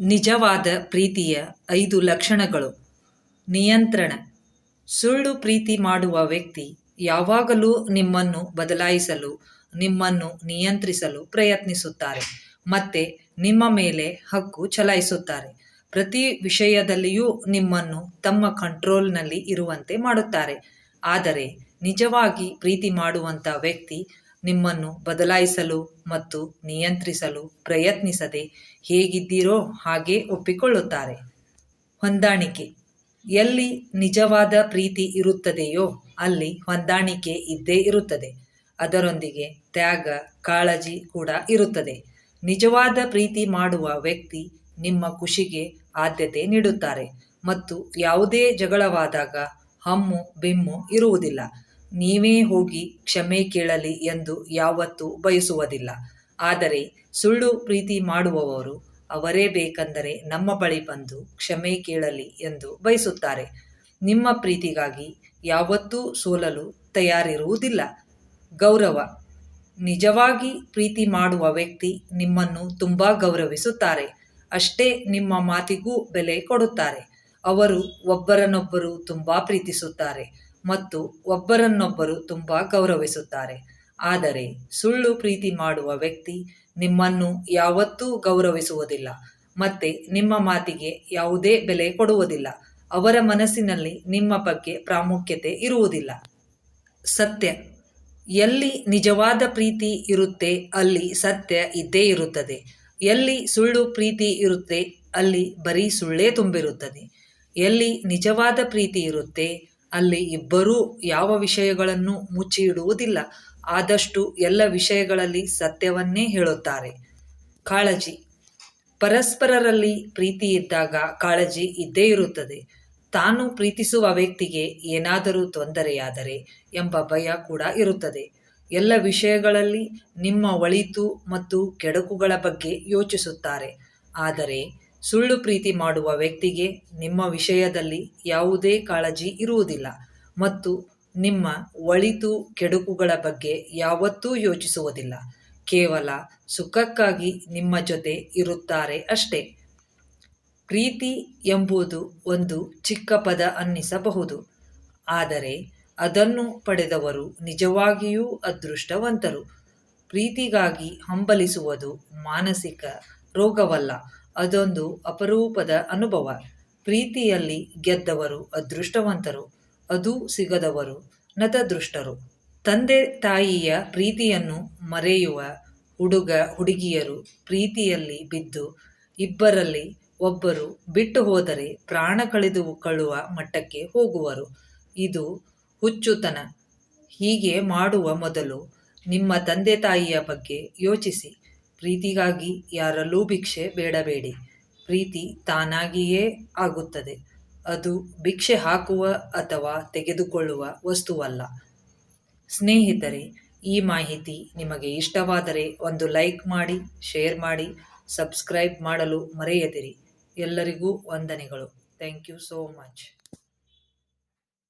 ನಿಜವಾದ ಪ್ರೀತಿಯ ಐದು ಲಕ್ಷಣಗಳು. ನಿಯಂತ್ರಣ. ಸುಳ್ಳು ಪ್ರೀತಿ ಮಾಡುವ ವ್ಯಕ್ತಿ ಯಾವಾಗಲೂ ನಿಮ್ಮನ್ನು ಬದಲಾಯಿಸಲು, ನಿಮ್ಮನ್ನು ನಿಯಂತ್ರಿಸಲು ಪ್ರಯತ್ನಿಸುತ್ತಾರೆ. ಮತ್ತೆ ನಿಮ್ಮ ಮೇಲೆ ಹಕ್ಕು ಚಲಾಯಿಸುತ್ತಾರೆ. ಪ್ರತಿ ವಿಷಯದಲ್ಲಿಯೂ ನಿಮ್ಮನ್ನು ತಮ್ಮ ಕಂಟ್ರೋಲ್ನಲ್ಲಿ ಇರುವಂತೆ ಮಾಡುತ್ತಾರೆ. ಆದರೆ ನಿಜವಾಗಿ ಪ್ರೀತಿ ಮಾಡುವಂಥ ವ್ಯಕ್ತಿ ನಿಮ್ಮನ್ನು ಬದಲಾಯಿಸಲು ಮತ್ತು ನಿಯಂತ್ರಿಸಲು ಪ್ರಯತ್ನಿಸದೆ ಹೇಗಿದ್ದೀರೋ ಹಾಗೆ ಒಪ್ಪಿಕೊಳ್ಳುತ್ತಾರೆ. ಹೊಂದಾಣಿಕೆ. ಎಲ್ಲಿ ನಿಜವಾದ ಪ್ರೀತಿ ಇರುತ್ತದೆಯೋ ಅಲ್ಲಿ ಹೊಂದಾಣಿಕೆ ಇದ್ದೇ ಇರುತ್ತದೆ. ಅದರೊಂದಿಗೆ ತ್ಯಾಗ, ಕಾಳಜಿ ಕೂಡ ಇರುತ್ತದೆ. ನಿಜವಾದ ಪ್ರೀತಿ ಮಾಡುವ ವ್ಯಕ್ತಿ ನಿಮ್ಮ ಖುಷಿಗೆ ಆದ್ಯತೆ ನೀಡುತ್ತಾರೆ ಮತ್ತು ಯಾವುದೇ ಜಗಳವಾದಾಗ ಹಮ್ಮು, ಬಿಮ್ಮು ಇರುವುದಿಲ್ಲ. ನೀವೇ ಹೋಗಿ ಕ್ಷಮೆ ಕೇಳಲಿ ಎಂದು ಯಾವತ್ತೂ ಬಯಸುವುದಿಲ್ಲ. ಆದರೆ ಸುಳ್ಳು ಪ್ರೀತಿ ಮಾಡುವವರು ಅವರೇ ಬೇಕೆಂದರೆ ನಮ್ಮ ಬಳಿ ಬಂದು ಕ್ಷಮೆ ಕೇಳಲಿ ಎಂದು ಬಯಸುತ್ತಾರೆ. ನಿಮ್ಮ ಪ್ರೀತಿಗಾಗಿ ಯಾವತ್ತೂ ಸೋಲಲು ತಯಾರಿರುವುದಿಲ್ಲ. ಗೌರವ. ನಿಜವಾಗಿ ಪ್ರೀತಿ ಮಾಡುವ ವ್ಯಕ್ತಿ ನಿಮ್ಮನ್ನು ತುಂಬ ಗೌರವಿಸುತ್ತಾರೆ. ಅಷ್ಟೇ ನಿಮ್ಮ ಮಾತಿಗೂ ಬೆಲೆ ಕೊಡುತ್ತಾರೆ. ಅವರು ಒಬ್ಬರನ್ನೊಬ್ಬರು ತುಂಬ ಪ್ರೀತಿಸುತ್ತಾರೆ. ಮತ್ತು ಒಬ್ಬರನ್ನೊಬ್ಬರು ತುಂಬ ಗೌರವಿಸುತ್ತಾರೆ. ಆದರೆ ಸುಳ್ಳು ಪ್ರೀತಿ ಮಾಡುವ ವ್ಯಕ್ತಿ ನಿಮ್ಮನ್ನು ಯಾವತ್ತೂ ಗೌರವಿಸುವುದಿಲ್ಲ ಮತ್ತೆ ನಿಮ್ಮ ಮಾತಿಗೆ ಯಾವುದೇ ಬೆಲೆ ಕೊಡುವುದಿಲ್ಲ. ಅವರ ಮನಸ್ಸಿನಲ್ಲಿ ನಿಮ್ಮ ಬಗ್ಗೆ ಪ್ರಾಮುಖ್ಯತೆ ಇರುವುದಿಲ್ಲ. ಸತ್ಯ. ಎಲ್ಲಿ ನಿಜವಾದ ಪ್ರೀತಿ ಇರುತ್ತೆ, ಅಲ್ಲಿ ಸತ್ಯ ಇದ್ದೇ ಇರುತ್ತದೆ. ಎಲ್ಲಿ ಸುಳ್ಳು ಪ್ರೀತಿ ಇರುತ್ತೆ, ಅಲ್ಲಿ ಬರೀ ಸುಳ್ಳೇ ತುಂಬಿರುತ್ತದೆ. ಎಲ್ಲಿ ನಿಜವಾದ ಪ್ರೀತಿ ಇರುತ್ತೆ ಅಲ್ಲಿ ಇಬ್ಬರೂ ಯಾವ ವಿಷಯಗಳನ್ನು ಮುಚ್ಚಿ ಇಡುವುದಿಲ್ಲ ಆದಷ್ಟು ಎಲ್ಲ ವಿಷಯಗಳಲ್ಲಿ ಸತ್ಯವನ್ನೇ ಹೇಳುತ್ತಾರೆ. ಕಾಳಜಿ. ಪರಸ್ಪರರಲ್ಲಿ ಪ್ರೀತಿ ಇದ್ದಾಗ ಕಾಳಜಿ ಇದ್ದೇ ಇರುತ್ತದೆ. ತಾನು ಪ್ರೀತಿಸುವ ವ್ಯಕ್ತಿಗೆ ಏನಾದರೂ ತೊಂದರೆಯಾದರೆ ಎಂಬ ಭಯ ಕೂಡ ಇರುತ್ತದೆ. ಎಲ್ಲ ವಿಷಯಗಳಲ್ಲಿ ನಿಮ್ಮ ಒಳಿತು ಮತ್ತು ಕೆಡಕುಗಳ ಬಗ್ಗೆ ಯೋಚಿಸುತ್ತಾರೆ. ಆದರೆ ಸುಳ್ಳು ಪ್ರೀತಿ ಮಾಡುವ ವ್ಯಕ್ತಿಗೆ ನಿಮ್ಮ ವಿಷಯದಲ್ಲಿ ಯಾವುದೇ ಕಾಳಜಿ ಇರುವುದಿಲ್ಲ ಮತ್ತು ನಿಮ್ಮ ಒಳಿತು ಕೆಡುಕುಗಳ ಬಗ್ಗೆ ಯಾವತ್ತೂ ಯೋಚಿಸುವುದಿಲ್ಲ. ಕೇವಲ ಸುಖಕ್ಕಾಗಿ ನಿಮ್ಮ ಜೊತೆ ಇರುತ್ತಾರೆ ಅಷ್ಟೇ. ಪ್ರೀತಿ ಎಂಬುದು ಒಂದು ಚಿಕ್ಕ ಪದ ಅನ್ನಿಸಬಹುದು. ಆದರೆ ಅದನ್ನು ಪಡೆದವರು ನಿಜವಾಗಿಯೂ ಅದೃಷ್ಟವಂತರು. ಪ್ರೀತಿಗಾಗಿ ಹಂಬಲಿಸುವುದು ಮಾನಸಿಕ ರೋಗವಲ್ಲ. ಅದೊಂದು ಅಪರೂಪದ ಅನುಭವ. ಪ್ರೀತಿಯಲ್ಲಿ ಗೆದ್ದವರು ಅದೃಷ್ಟವಂತರು, ಅದು ಸಿಗದವರು ನತದೃಷ್ಟರು. ತಂದೆ ತಾಯಿಯ ಪ್ರೀತಿಯನ್ನು ಮರೆಯುವ ಹುಡುಗ ಹುಡುಗಿಯರು ಪ್ರೀತಿಯಲ್ಲಿ ಬಿದ್ದು ಇಬ್ಬರಲ್ಲಿ ಒಬ್ಬರು ಬಿಟ್ಟು ಹೋದರೆ ಪ್ರಾಣ ಕಳೆದುಕೊಳ್ಳುವ ಮಟ್ಟಕ್ಕೆ ಹೋಗುವರು. ಇದು ಹುಚ್ಚುತನ. ಹೀಗೆ ಮಾಡುವ ಮೊದಲು ನಿಮ್ಮ ತಂದೆ ತಾಯಿಯ ಬಗ್ಗೆ ಯೋಚಿಸಿ. ಪ್ರೀತಿಗಾಗಿ ಯಾರಲ್ಲೂ ಭಿಕ್ಷೆ ಬೇಡಬೇಡಿ. ಪ್ರೀತಿ ತಾನಾಗಿಯೇ ಆಗುತ್ತದೆ. ಅದು ಭಿಕ್ಷೆ ಹಾಕುವ ಅಥವಾ ತೆಗೆದುಕೊಳ್ಳುವ ವಸ್ತುವಲ್ಲ. ಸ್ನೇಹಿತರೆ, ಈ ಮಾಹಿತಿ ನಿಮಗೆ ಇಷ್ಟವಾದರೆ ಒಂದು ಲೈಕ್ ಮಾಡಿ, ಶೇರ್ ಮಾಡಿ, ಸಬ್ಸ್ಕ್ರೈಬ್ ಮಾಡಲು ಮರೆಯದಿರಿ. ಎಲ್ಲರಿಗೂ ವಂದನೆಗಳು. Thank you so much.